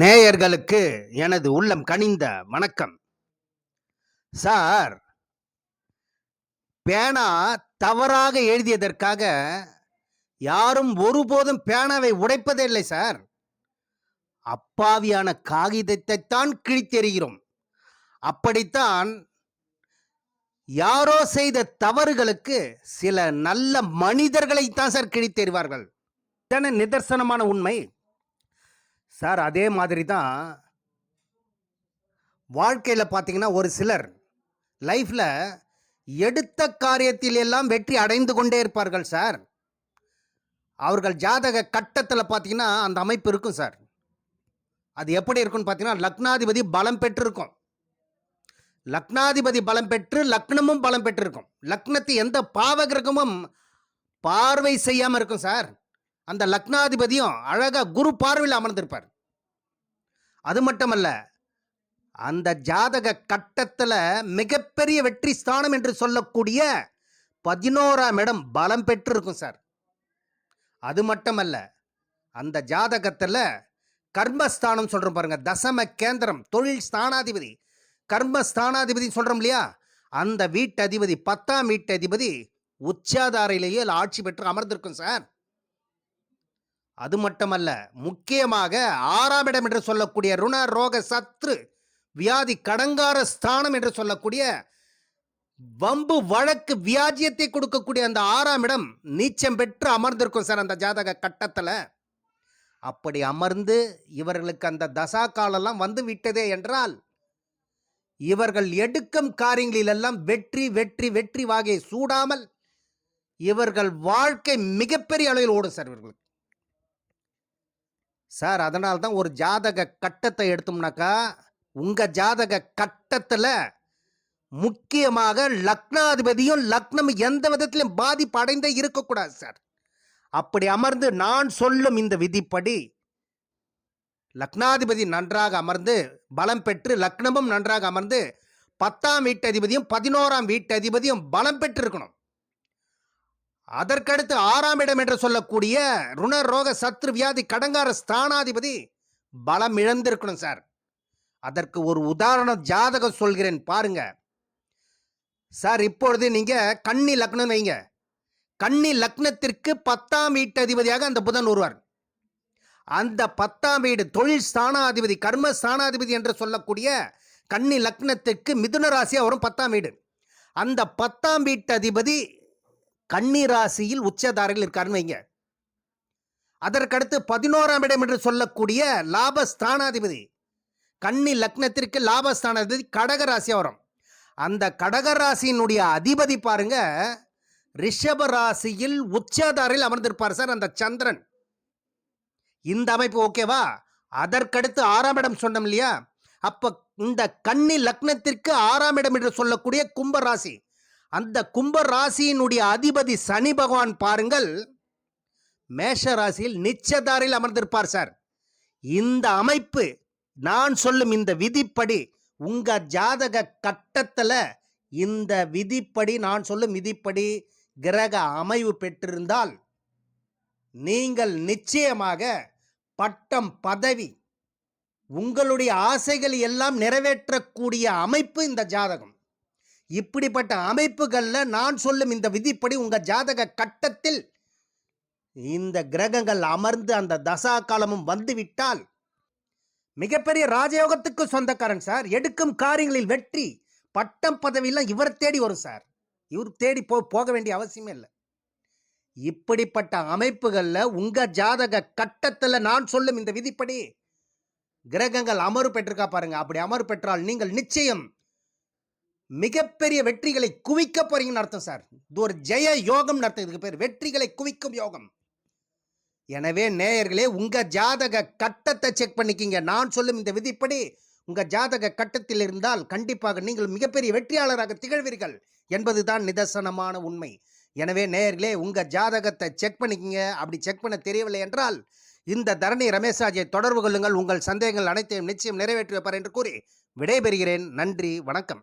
நேயர்களுக்கு எனது உள்ளம் கனிந்த வணக்கம். சார் பேனா தவறாக எழுதியதற்காக யாரும் ஒருபோதும் பேனாவை உடைப்பதே இல்லை சார். அப்பாவியான காகிதத்தைத்தான் கிழித்தெறிகிறோம். அப்படித்தான் யாரோ செய்த தவறுகளுக்கு சில நல்ல மனிதர்களை தான் சார் கிழித்தெறிவார்கள். தானே நிதர்சனமான உண்மை சார் அதே மாதிரி தான் வாழ்க்கையில் பார்த்தீங்கன்னா ஒரு சிலர் லைஃப்பில் எடுத்த காரியத்தில் எல்லாம் வெற்றி அடைந்து கொண்டே இருப்பார்கள் சார். அவர்கள் ஜாதக கட்டத்தில் பார்த்தீங்கன்னா அந்த அமைப்பு இருக்கும் சார். அது எப்படி இருக்குன்னு பார்த்தீங்கன்னா லக்னாதிபதி பலம் பெற்றிருக்கும். லக்னாதிபதி பலம் பெற்று லக்னமும் பலம் பெற்றிருக்கும். லக்னத்தை எந்த பாவகிரகமும் பார்வை செய்யாமல் இருக்கும் சார். அந்த லக்னாதிபதியும் அழகாக குரு பார்வையில் அமர்ந்திருப்பார். அது மட்டுமல்ல அந்த ஜாதக கட்டத்தில் மிகப்பெரிய வெற்றி ஸ்தானம் என்று சொல்லக்கூடிய பதினோராம் இடம் பலம் பெற்றிருக்கும் சார். அது மட்டுமல்ல அந்த ஜாதகத்தில் கர்மஸ்தானம் சொல்கிறோம் பாருங்க தசம கேந்திரம் தொழில் ஸ்தானாதிபதி. கர்மஸ்தானாதிபதி சொல்கிறோம் இல்லையா? அந்த வீட்டதிபதி பத்தாம் வீட்டதிபதி உச்சாதாரையிலேயே ஆட்சி பெற்று அமர்ந்திருக்கும் சார். அது மட்டுமல்ல முக்கியமாக ஆறாம் இடம் என்று சொல்லக்கூடிய ருண ரோக சத்ரு வியாதி கடங்கார ஸ்தானம் என்று சொல்லக்கூடிய வம்பு வழக்கு வியாஜியத்தை கொடுக்கக்கூடிய அந்த ஆறாம் இடம் நீச்சம் பெற்று அமர்ந்திருக்கும் சார் அந்த ஜாதக கட்டத்தில். அப்படி அமர்ந்து இவர்களுக்கு அந்த தசா காலெல்லாம் வந்து விட்டதே என்றால் இவர்கள் எடுக்கும் காரியங்களிலெல்லாம் வெற்றி வெற்றி வெற்றி வாகை சூடாமல் இவர்கள் வாழ்க்கை மிகப்பெரிய அளவில் ஓடும் சார் இவர்களுக்கு. சார் அதனால தான் ஒரு ஜாதக கட்டத்தை எடுத்தோம்னாக்கா உங்கள் ஜாதக கட்டத்தில் முக்கியமாக லக்னாதிபதியும் லக்னம் எந்த விதத்திலும் பாதிப்பு அடைந்தே இருக்கக்கூடாது சார். அப்படி அமர்ந்து நான் சொல்லும் இந்த விதிப்படி லக்னாதிபதி நன்றாக அமர்ந்து பலம் பெற்று லக்னமும் நன்றாக அமர்ந்து பத்தாம் வீட்டதிபதியும் பதினோராம் வீட்டதிபதியும் பலம் பெற்றிருக்கணும். அதற்கடுத்து ஆறாம் இடம் என்று சொல்லக்கூடிய ருண ரோக சத்ரு வியாதி கடங்கார ஸ்தானாதிபதி பலம் இழந்திருக்கணும் சார். அதற்கு ஒரு உதாரண ஜாதகம் சொல்கிறேன் பாருங்க. சார் இப்பொழுது நீங்க கன்னி லக்னம் வைங்க. கன்னி லக்னத்திற்கு பத்தாம் வீட்டு அதிபதியாக அந்த புதன் வருவார். அந்த பத்தாம் வீடு தொழில் ஸ்தானாதிபதி கர்ம ஸ்தானாதிபதி என்று சொல்லக்கூடிய கன்னி லக்னத்திற்கு மிதுன ராசியாக வரும் பத்தாம் வீடு. அந்த பத்தாம் வீட்டு அதிபதி கன்னி ராசியில் உச்சதாரையில் இருக்காருன்னு வைங்க. அதற்கடுத்து பதினோராம் இடம் என்று சொல்லக்கூடிய லாபஸ்தானாதிபதி. கன்னி லக்னத்திற்கு லாபஸ்தானாதிபதி கடக ராசியாக வரும். அந்த கடகராசியினுடைய அதிபதி பாருங்க ரிஷப ராசியில் உச்சதாரில் அமர்ந்திருப்பார் சார் அந்த சந்திரன். இந்த அமைப்பு ஓகேவா அதற்கடுத்து ஆறாம் இடம் சொன்னோம் இல்லையா? அப்போ இந்த கன்னி லக்னத்திற்கு ஆறாம் இடம் என்று சொல்லக்கூடிய கும்பராசி. அந்த கும்ப ராசியினுடைய அதிபதி சனி பகவான் பாருங்கள். மேஷ ராசியில் நிச்சதாரில் அமர்ந்திருப்பார் சார். இந்த அமைப்பு நான் சொல்லும் இந்த விதிப்படி உங்க ஜாதக கட்டத்தில் இந்த விதிப்படி நான் சொல்லும் விதிப்படி கிரக அமைவு பெற்றிருந்தால் நீங்கள் நிச்சயமாக பட்டம் பதவி உங்களுடைய ஆசைகள் எல்லாம் நிறைவேற்றக்கூடிய அமைப்பு இந்த ஜாதகம். இப்படிப்பட்ட அமைப்புகளில் நான் சொல்லும் இந்த விதிப்படி உங்கள் ஜாதக கட்டத்தில் இந்த கிரகங்கள் அமர்ந்து அந்த தசா காலமும் வந்துவிட்டால் மிகப்பெரிய ராஜயோகத்துக்கு சொந்தக்காரன் சார். எடுக்கும் காரியங்களில் வெற்றி பட்டம் பதவியெல்லாம் இவர் தேடி வரும் சார். இவர் தேடி போ போக வேண்டிய அவசியமே இல்லை. இப்படிப்பட்ட அமைப்புகளில் உங்கள் ஜாதக கட்டத்தில் நான் சொல்லும் இந்த விதிப்படி கிரகங்கள் அமர்வு பெற்றிருக்கா பாருங்க. அப்படி அமர்வு பெற்றால் நீங்கள் நிச்சயம் மிகப்பெரிய வெற்றிகளை குவிக்க போறீங்கன்னு அர்த்தம் சார். இது ஒரு ஜெய யோகம் அர்த்தம். இதுக்கு பேர் வெற்றிகளை குவிக்கும் யோகம். எனவே நேயர்களே உங்க ஜாதக கட்டத்தை செக் பண்ணிக்கிங்க. நான் சொல்லும் இந்த விதிப்படி உங்க ஜாதக கட்டத்தில் இருந்தால் கண்டிப்பாக நீங்கள் மிகப்பெரிய வெற்றியாளராக திகழ்வீர்கள் என்பதுதான் நிதர்சனமான உண்மை. எனவே நேயர்களே உங்க ஜாதகத்தை செக் பண்ணிக்கிங்க. அப்படி செக் பண்ண தெரியவில்லை என்றால் இந்த தரணி ரமேஷாஜை தொடர்பு கொள்ளுங்கள். உங்கள் சந்தேகங்கள் அனைத்தையும் நிச்சயம் நிறைவேற்றி வைப்பார் என்று கூறி விடைபெறுகிறேன். நன்றி வணக்கம்.